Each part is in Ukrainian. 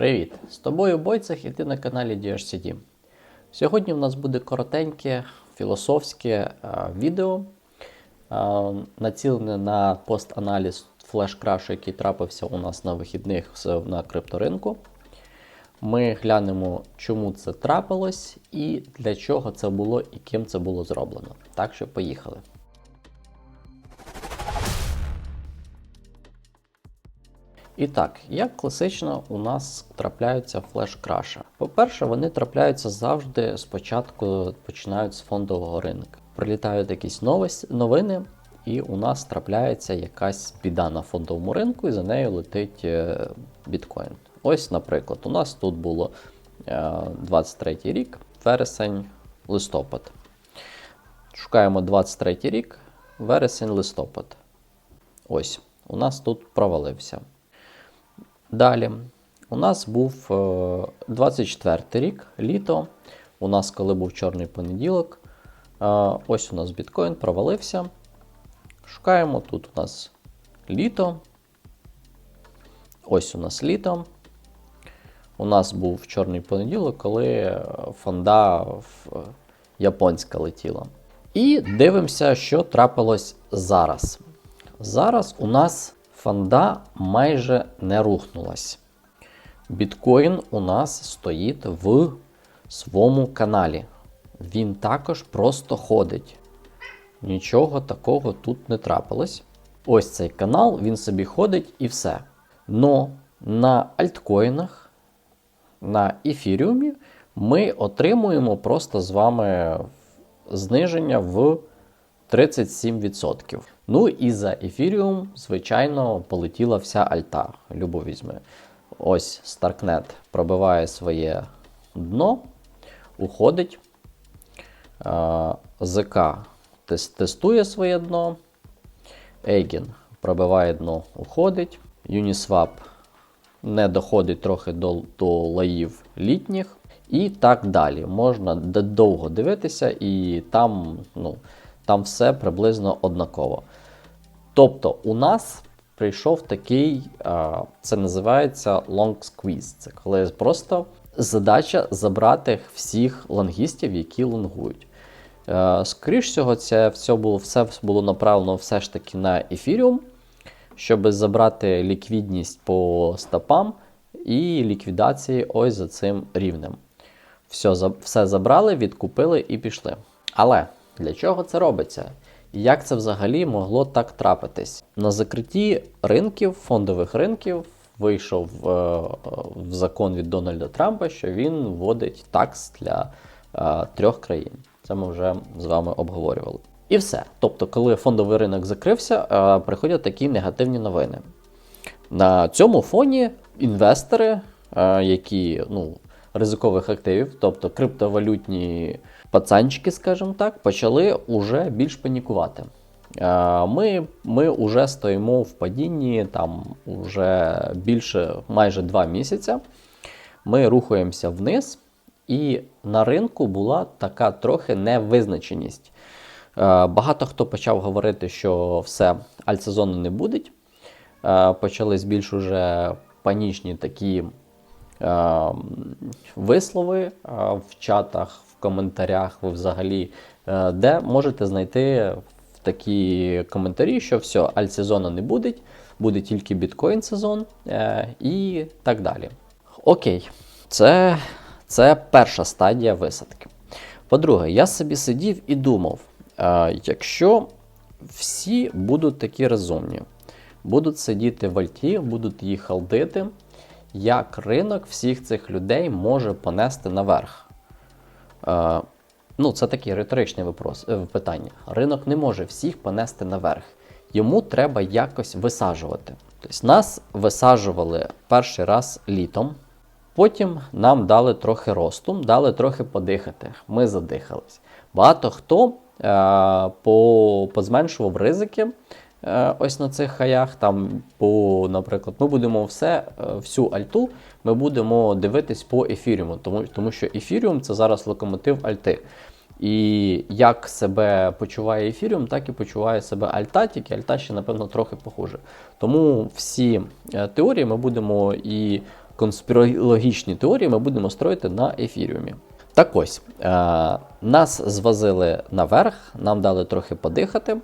Привіт! З тобою Бойцех і ти на каналі DHCD. Сьогодні в нас буде коротеньке філософське е, відео, е, націлене на пост-аналіз флеш-крашу, який трапився у нас на вихідних на крипторинку. Ми глянемо, чому це трапилось і для чого це було і ким це було зроблено. Так що поїхали. І так, як класично у нас трапляються флеш-краші. По-перше, вони трапляються завжди спочатку починають з фондового ринку. Прилітають якісь новини, і у нас трапляється якась біда на фондовому ринку, і за нею летить е, біткоін. Ось, наприклад, у нас тут було е, 23 рік, вересень, листопад. Шукаємо 23 рік, вересень, листопад. Ось, у нас тут провалився. Далі, у нас був е, 24 рік, літо. У нас, коли був чорний понеділок, е, ось у нас біткоін провалився. Шукаємо тут у нас літо. Ось у нас літо. У нас був чорний понеділок, коли е, фонда е, японська летіла. І дивимося, що трапилось зараз. Зараз у нас фонда майже не рухнулась. Біткоін у нас стоїть в своєму каналі. Він також просто ходить. Нічого такого тут не трапилось. Ось цей канал, він собі ходить і все. Но на альткоїнах, на ефіріумі ми отримуємо просто з вами зниження в 37%. Ну і за ефіріум, звичайно, полетіла вся альта. Любо візьме. Ось Starknet пробиває своє дно, уходить. ЗК тестує своє дно. Eigen пробиває дно, уходить. Uniswap не доходить трохи до, до лаїв літніх. І так далі. Можна довго дивитися, і там, ну, там все приблизно однаково. Тобто, у нас прийшов такий, це називається long squeeze. Це коли просто задача забрати всіх лонгістів, які лонгують. Е, Скоріш всього, це все було, все було направлено все ж таки на ефіріум, щоб забрати ліквідність по стопам і ліквідації ось за цим рівнем. Все, все забрали, відкупили і пішли. Але для чого це робиться? І як це взагалі могло так трапитись? На закритті ринків, фондових ринків, вийшов е, в закон від Дональда Трампа, що він вводить такс для е, трьох країн. Це ми вже з вами обговорювали. І все. Тобто, коли фондовий ринок закрився, е, приходять такі негативні новини. На цьому фоні інвестори, е, які ну, ризикових активів, тобто криптовалютні пацанчики, скажімо так, почали уже більш панікувати. Е, Ми, ми вже стоїмо в падінні там уже більше майже два місяця. Ми рухаємося вниз, і на ринку була така трохи невизначеність. Е, Багато хто почав говорити, що все, альтсезону не буде. Е, Почались більш уже панічні такі вислови е, в чатах, в коментарях, ви взагалі, е, де можете знайти такі коментарі, що все, альтсезону не буде, буде тільки біткоін сезон е, і так далі. Окей, це, це перша стадія висадки. По-друге, я собі сидів і думав, якщо всі будуть такі розумні, будуть сидіти в альті, будуть їх халдити, як ринок всіх цих людей може понести наверх? Е, ну, це таке риторичне випрос, е, питання. Ринок не може всіх понести наверх. Йому треба якось висаджувати. Тобто нас висаджували перший раз літом, потім нам дали трохи росту, дали трохи подихати. Ми задихались. Багато хто е, по, позменшував ризики ось на цих хаях. Там, по, наприклад, ми будемо все, е, всю альту ми будемо дивитись по ефіріуму, тому, тому що ефіріум це зараз локомотив альти. І як себе почуває ефіріум, так і почуває себе альта, тільки альта ще, напевно, трохи похуже. Тому всі е, теорії ми будемо і конспірологічні теорії ми будемо строїти на ефіріумі. Так ось, е, нас звозили наверх, нам дали трохи подихати.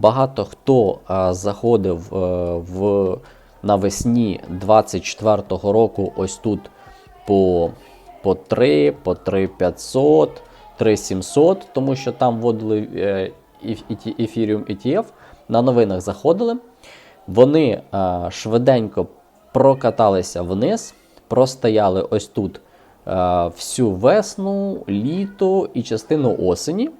Багато хто е, заходив е, в навесні 24-го року ось тут по, по 3, по 3500, 3700, тому що там вводили е, еф- ETF, на новинах заходили. Вони е, швиденько прокаталися вниз, простояли ось тут е, всю весну, літо і частину осені.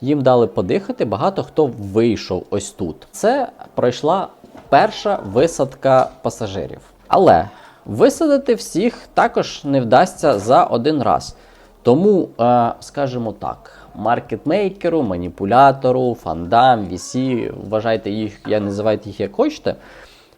Їм дали подихати, багато хто вийшов ось тут. Це пройшла перша висадка пасажирів. Але висадити всіх також не вдасться за один раз. Тому, е, скажімо так, маркетмейкеру, маніпулятору, фандам, VC, вважайте їх, я називайте їх як хочете.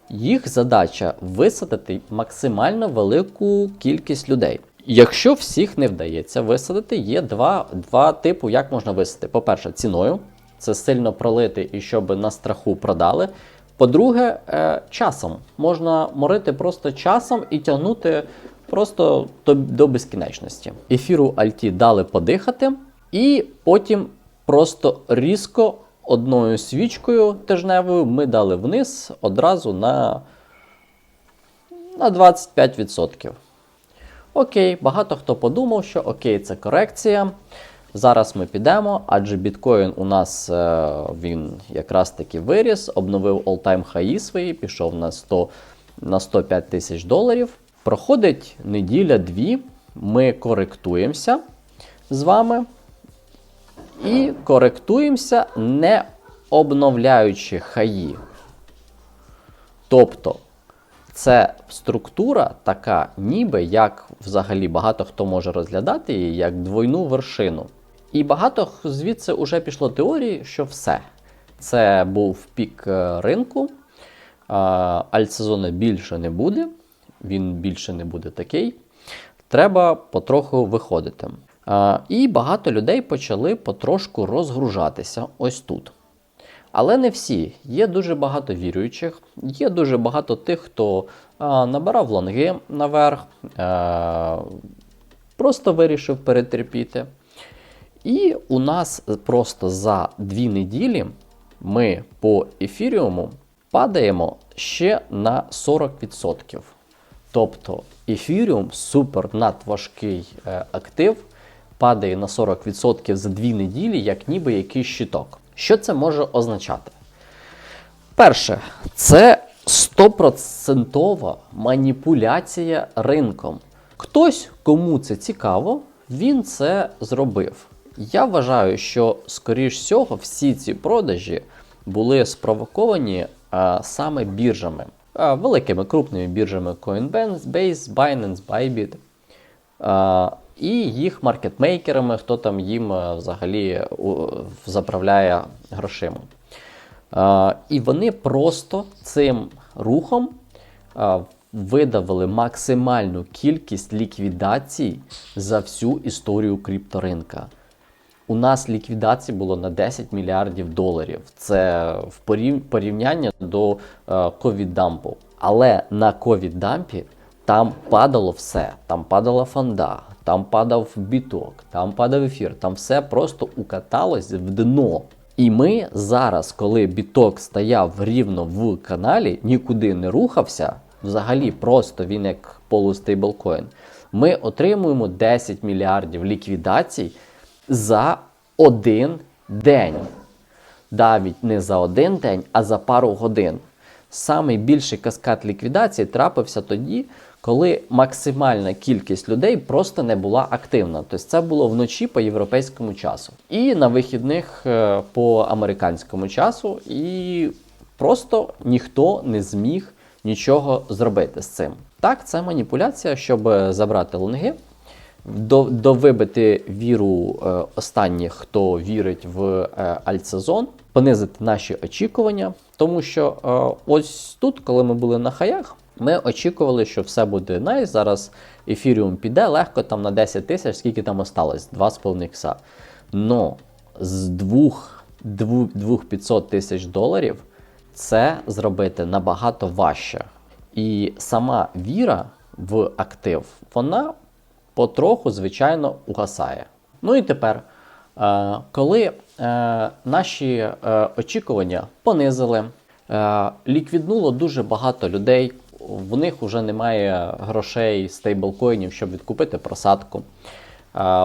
Їх задача висадити максимально велику кількість людей. Якщо всіх не вдається висадити, є два, два типи, як можна висадити. По-перше, ціною, це сильно пролити і щоб на страху продали. По-друге, е, часом можна морити просто часом і тягнути просто до, до безкінечності. Ефіру Альті дали подихати, і потім просто різко одною свічкою тижневою ми дали вниз одразу на, на 25%. Окей, багато хто подумав, що окей, це корекція. Зараз ми підемо, адже біткоін у нас е, він якраз таки виріс, обновив all-time хаї свої, пішов на 100, на 105 тисяч доларів. Проходить неділя-дві, ми коректуємося з вами і коректуємося, не обновляючи хаї. Тобто це структура така, ніби як взагалі багато хто може розглядати її як двойну вершину. І багато звідси вже пішло теорії, що все. Це був пік е, ринку, а, альтсезону більше не буде, він більше не буде такий. Треба потроху виходити. І багато людей почали потрошку розгружатися ось тут. Але не всі. Є дуже багато віруючих, є дуже багато тих, хто набирав лонги наверх, просто вирішив перетерпіти. І у нас просто за дві неділі ми по ефіріуму падаємо ще на 40%. Тобто ефіріум супер надважкий е, актив падає на 40% за дві неділі, як ніби якийсь щиток. Що це може означати? Перше, це 100% маніпуляція ринком. Хтось, кому це цікаво, він це зробив. Я вважаю, що, скоріш всього, всі ці продажі були спровоковані а, саме біржами, а, великими крупними біржами Coinbase, Binance, Bybit. А, і їх маркетмейкерами, хто там їм е, взагалі заправляє грошима. І вони просто цим рухом видавили максимальну кількість ліквідацій за всю історію крипторинка. У нас ліквідацій було на 10 мільярдів доларів. Це в порів- порівняння до е, ковід-дампу. Але на ковід-дампі там падало все. Там падала фонда, там падав біток, там падав ефір, там все просто укаталось в дно. І ми зараз, коли біток стояв рівно в каналі, нікуди не рухався, взагалі просто він як полустейблкоін, ми отримуємо 10 мільярдів ліквідацій за один день. Навіть не за один день, а за пару годин. Самий більший каскад ліквідації трапився тоді, коли максимальна кількість людей просто не була активна. Тобто це було вночі по європейському часу. І на вихідних е, по американському часу, і просто ніхто не зміг нічого зробити з цим. Так, це маніпуляція, щоб е, забрати лонги, довибити віру е, останніх, хто вірить в альтсезон, понизити наші очікування. Тому що ось тут, коли ми були на хаях, ми очікували, що все буде найс. Зараз ефіріум піде легко там на 10 тисяч, скільки там осталось? 2,5 ікса. Но з 2 2500 тисяч доларів це зробити набагато важче. І сама віра в актив, вона потроху, звичайно, угасає. Ну і тепер, е, коли е, наші е, очікування понизили, ліквіднуло дуже багато людей, в них вже немає грошей стейблкоїнів, щоб відкупити просадку.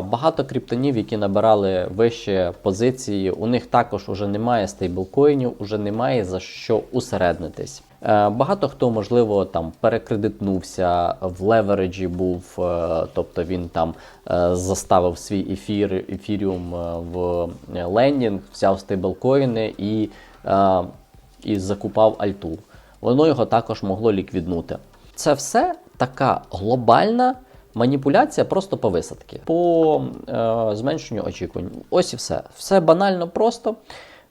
Багато криптонів, які набирали вищі позиції, у них також уже немає стейблкоїнів, уже немає за що усереднитись. Е, Багато хто, можливо, там перекредитнувся, в левереджі був, е, тобто він там е, заставив свій ефір, ефіріум в лендінг, взяв стейблкоїни і, і закупав альту. Воно його також могло ліквіднути. Це все така глобальна маніпуляція просто по висадки, по е, зменшенню очікувань. Ось і все. Все банально просто.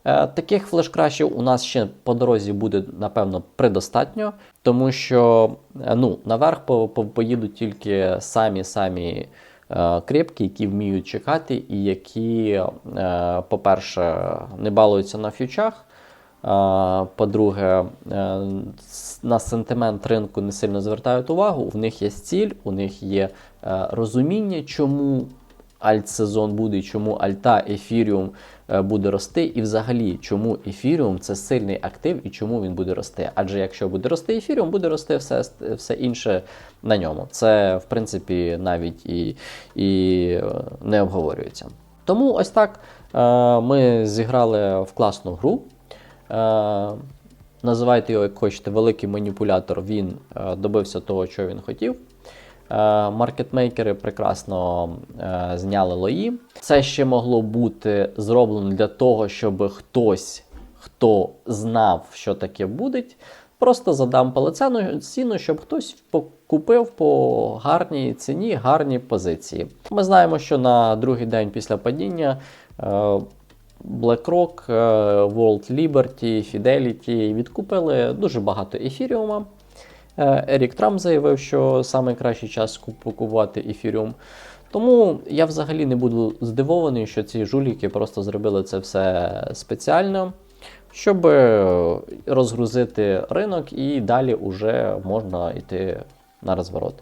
Е, таких флеш-крашів у нас ще по дорозі буде, напевно, предостатньо, тому що е, ну, наверх по, по, поїдуть тільки самі-самі е, крепкі, які вміють чекати, і які, е, по-перше, не балуються на фьючах. По-друге, е, на сентимент ринку не сильно звертають увагу. У них є ціль, у них є е, розуміння, чому альт-сезон буде, чому альта ефіріум е, буде рости, і взагалі, чому ефіріум це сильний актив і чому він буде рости. Адже якщо буде рости ефіріум, буде рости все, все інше на ньому. Це, в принципі, навіть і, і не обговорюється. Тому ось так ми зіграли в класну гру. Е, Називайте його, як хочете, великий маніпулятор. Він е, добився того, що він хотів. Е, Маркетмейкери прекрасно зняли лої. Це ще могло бути зроблено для того, щоб хтось, хто знав, що таке буде, просто задам палицену ціну, щоб хтось купив по гарній ціні, гарні позиції. Ми знаємо, що на другий день після падіння. BlackRock, е, World Liberty, Fidelity відкупили дуже багато ефіріума. Е, Ерік Трамп заявив, що найкращий час купувати ефіріум. Тому я взагалі не буду здивований, що ці жуліки просто зробили це все спеціально, щоб е, розгрузити ринок і далі вже можна йти на розворот.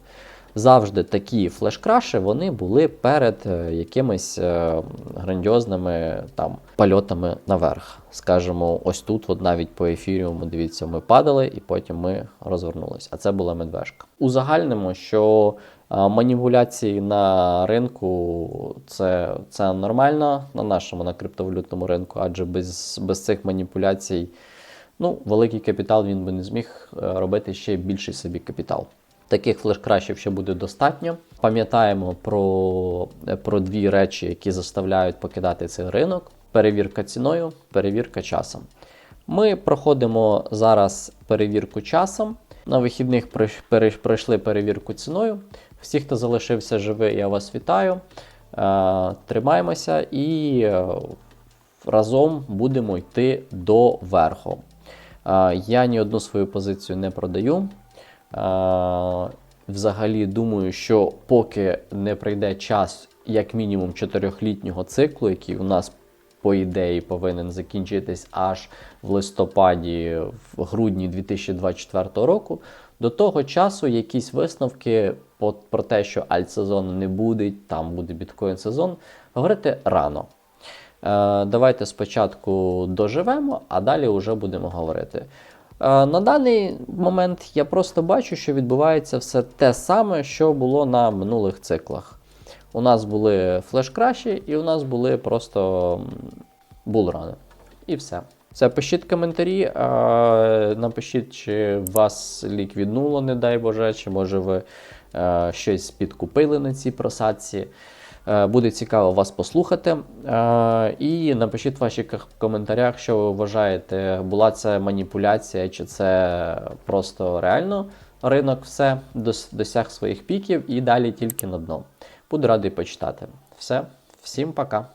Завжди такі флеш-краші вони були перед е, якимись е, грандіозними там польотами наверх. Скажімо, ось тут, от навіть по ефіріуму, дивіться, ми падали і потім ми розвернулися. А це була медвежка. Узагальнимо, що е, маніпуляції на ринку це, це нормально на нашому на криптовалютному ринку, адже без, без цих маніпуляцій. Ну, великий капітал він би не зміг робити ще більший собі капітал. Таких флеш-крашів ще буде достатньо. Пам'ятаємо про, про дві речі, які заставляють покидати цей ринок: перевірка ціною, перевірка часом. Ми проходимо зараз перевірку часом. На вихідних пройшли перевірку ціною. Всі, хто залишився живий, я вас вітаю. Е, Тримаємося і е, разом будемо йти до верху. Е, Я ні одну свою позицію не продаю. Взагалі думаю, що поки не прийде час, як мінімум, чотирьохлітнього циклу, який у нас, по ідеї, повинен закінчитись аж в листопаді, в грудні 2024 року, до того часу якісь висновки про те, що альт-сезону не буде, там буде біткоін-сезон, говорити рано. Е, Давайте спочатку доживемо, а далі вже будемо говорити. На даний момент я просто бачу, що відбувається все те саме, що було на минулих циклах. У нас були флеш-краші, і у нас були просто булрани. І все. Це пишіть коментарі, напишіть, чи вас ліквіднуло, не дай Боже, чи може ви е, щось підкупили на цій просадці. Е, Буде цікаво вас послухати. Е, І напишіть в ваших коментарях, що ви вважаєте, була це маніпуляція, чи це просто реально ринок все досяг своїх піків і далі тільки на дно. Буду радий почитати. Все, всім пока.